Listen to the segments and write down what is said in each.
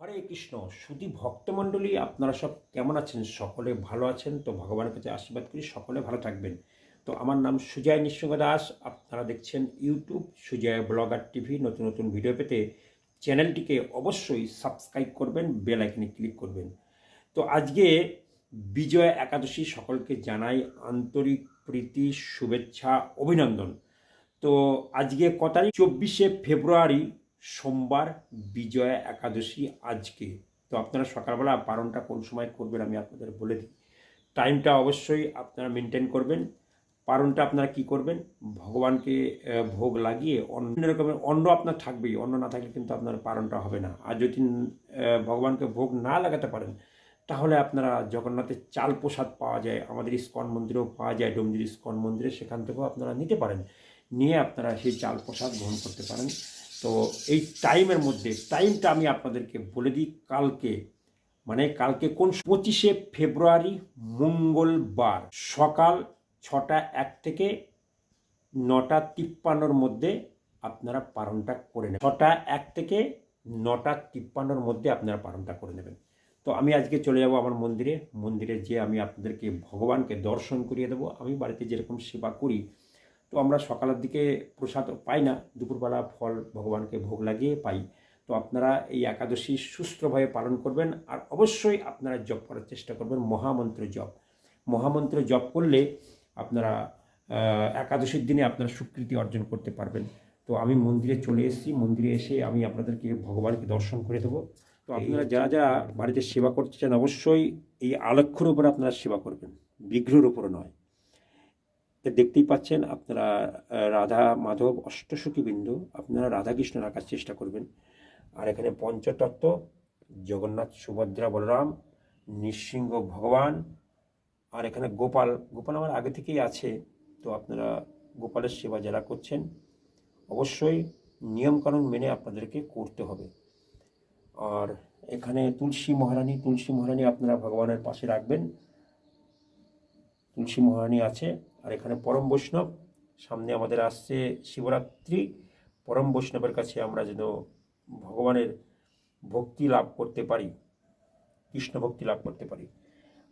হরে কৃষ্ণ শুধু ভক্তমণ্ডলী, আপনারা সব কেমন আছেন? সকলে ভালো আছেন? তো ভগবানের কাছে আশীর্বাদ করি, সকলে ভালো থাকবেন। তো আমার নাম সুজয় নিঃসঙ্গ দাস। আপনারা দেখছেন ইউটিউব সুজয় ব্লগার টিভি। নতুন নতুন ভিডিও পেতে চ্যানেলটিকে অবশ্যই সাবস্ক্রাইব করবেন, বেল আইকনে ক্লিক করবেন। তো আজকে বিজয় একাদশী সকলকে জানাই আন্তরিক প্রীতি, শুভেচ্ছা, অভিনন্দন। তো আজকে ক চব্বিশে ফেব্রুয়ারি সোমবার বিজয়া একাদশী আজকে। তো আপনারা সকালবেলা পালনটা কোন সময় করবেন আমি আপনাদের বলে দিই। টাইমটা অবশ্যই আপনারা মেনটেন করবেন। পারণটা আপনারা কি করবেন? ভগবানকে ভোগ লাগিয়ে অন্য রকমের অন্ন আপনার থাকবেই, অন্ন না থাকলে কিন্তু আপনার পারণটা হবে না। আর যদি ভগবানকে ভোগ না লাগাতে পারেন, তাহলে আপনারা জগন্নাথের চাল প্রসাদ পাওয়া যায়, আমাদের ইস্কন মন্দিরেও পাওয়া যায়, ডোমজির ইস্কন মন্দিরে সেখান থেকেও আপনারা নিতে পারেন। নিয়ে আপনারা সেই চাল প্রসাদ গ্রহণ করতে পারেন। তো এই টাইমের মধ্যে টাইমটা আমি আপনাদেরকে বলে দিই কালকে। মানে কালকে কোন পঁচিশে ফেব্রুয়ারি, মঙ্গলবার সকাল ছটা এক থেকে নটা তিপ্পান্নর মধ্যে আপনারা পালনটা করে নেবেন। ছটা এক থেকে নটা তিপ্পান্নর মধ্যে আপনারা পালনটা করে নেবেন। তো আমি আজকে চলে যাব আমার মন্দিরে। মন্দিরে যেয়ে আমি আপনাদেরকে ভগবানকে দর্শন করিয়ে দেবো। আমি বাড়িতে যেরকম সেবা করি তো আমরা সকালের দিকে প্রসাদ পাই না দুপুরবেলা ফল ভগবানকে ভোগ লাগিয়ে পাই। তো আপনারা এই একাদশী সুস্থভাবে পালন করবেন আর অবশ্যই আপনারা জপ করার চেষ্টা করবেন মহামন্ত্র জপ। মহামন্ত্র জপ করলে আপনারা একাদশীর দিনে আপনারা স্বীকৃতি অর্জন করতে পারবেন। তো আমি মন্দিরে চলে এসেছি মন্দিরে এসে আমি আপনাদেরকে ভগবানকে দর্শন করে দেবো। তো আপনারা যারা যারা বাড়িতে সেবা করতে চান অবশ্যই এই আলক্ষর উপরে আপনারা সেবা করবেন। বিগ্রহের উপরে নয়। দেখতেই পাচ্ছেন, আপনারা রাধা মাধব অষ্টসুখী বিন্দু, আপনারা রাধাকৃষ্ণ রাখার চেষ্টা করবেন। আর এখানে পঞ্চতত্ত্ব, জগন্নাথ, সুভদ্রা, বলরাম, নৃসিংহ ভগবান, আর এখানে গোপাল। গোপাল আমার আগে থেকেই আছে, তো আপনারা গোপালের সেবা যারা করছেন, অবশ্যই নিয়মকানুন মেনে আপনাদেরকে করতে হবে। আর এখানে তুলসী মহারানী তুলসী মহারানী আপনারা ভগবানের পাশে রাখবেন। তুলসী মহারানী আছে আর এখানে পরম বৈষ্ণব, সামনে আমাদের আসছে শিবরাত্রি। পরম বৈষ্ণবের কাছে আমরা যেন ভগবানের ভক্তি লাভ করতে পারি, কৃষ্ণ ভক্তি লাভ করতে পারি।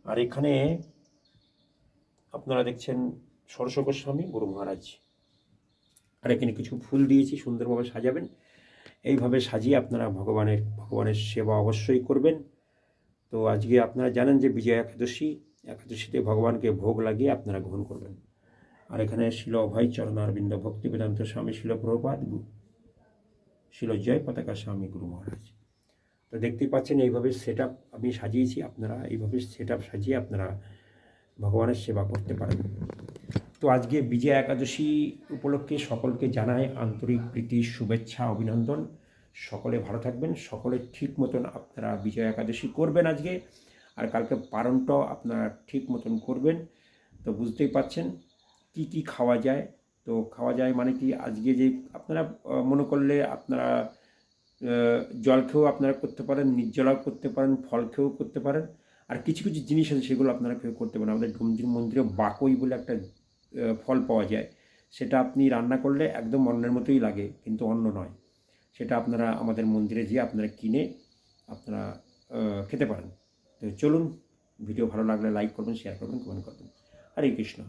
আর এখানে আপনারা দেখছেন সরস্ব গোস্বামী, গুরু মহারাজ। আর এখানে কিছু ফুল দিয়েছি, সুন্দরভাবে সাজাবেন। এইভাবে সাজিয়ে আপনারা ভগবানের ভগবানের সেবা অবশ্যই করবেন। তো আজকে আপনারা জানেন যে বিজয় একাদশী, একাদশীতে ভগবানকে ভোগ লাগিয়ে আপনারা গ্রহণ করবেন। আর এখানে শিল অভয় চরণারবিন্দ ভক্তি বেদান্ত স্বামী শিল প্রভুপাদ শিল জয় পতাকা স্বামী গুরু মহারাজ। তো দেখতেই পাচ্ছেন, এইভাবে সেট আমি সাজিয়েছি, আপনারা এইভাবে সেট সাজিয়ে আপনারা ভগবানের সেবা করতে পারেন তো আজকে বিজয়া একাদশী উপলক্ষে সকলকে জানাই আন্তরিক প্রীতি, শুভেচ্ছা, অভিনন্দন। সকলে ভালো থাকবেন, সকলে ঠিক মতন আপনারা বিজয়া একাদশী করবেন আজকে। আর কালকে পালনটাও আপনারা ঠিক মতন করবেন। তো বুঝতেই পাচ্ছেন কি কি খাওয়া যায়? তো খাওয়া যায় মানে কি, আজকে যে আপনারা মনে করলে আপনারা জল খেয়েও আপনারা করতে পারেন, নির্জলাও করতে পারেন, ফল খেয়েও করতে পারেন। আর কিছু কিছু জিনিস আছে সেগুলো আপনারা কেউ করতে পারেন। আমাদের ডুমজির মন্দিরে বাকই বলে একটা ফল পাওয়া যায়। সেটা আপনি রান্না করলে একদম অন্যের মতোই লাগে, কিন্তু অন্য নয়। সেটা আপনারা আমাদের মন্দিরে যেয়ে আপনারা কিনে আপনারা খেতে পারেন। তো চলুন, ভিডিও ভালো লাগলে লাইক করবেন শেয়ার করবেন কমেন্ট করবেন। হরে কৃষ্ণ।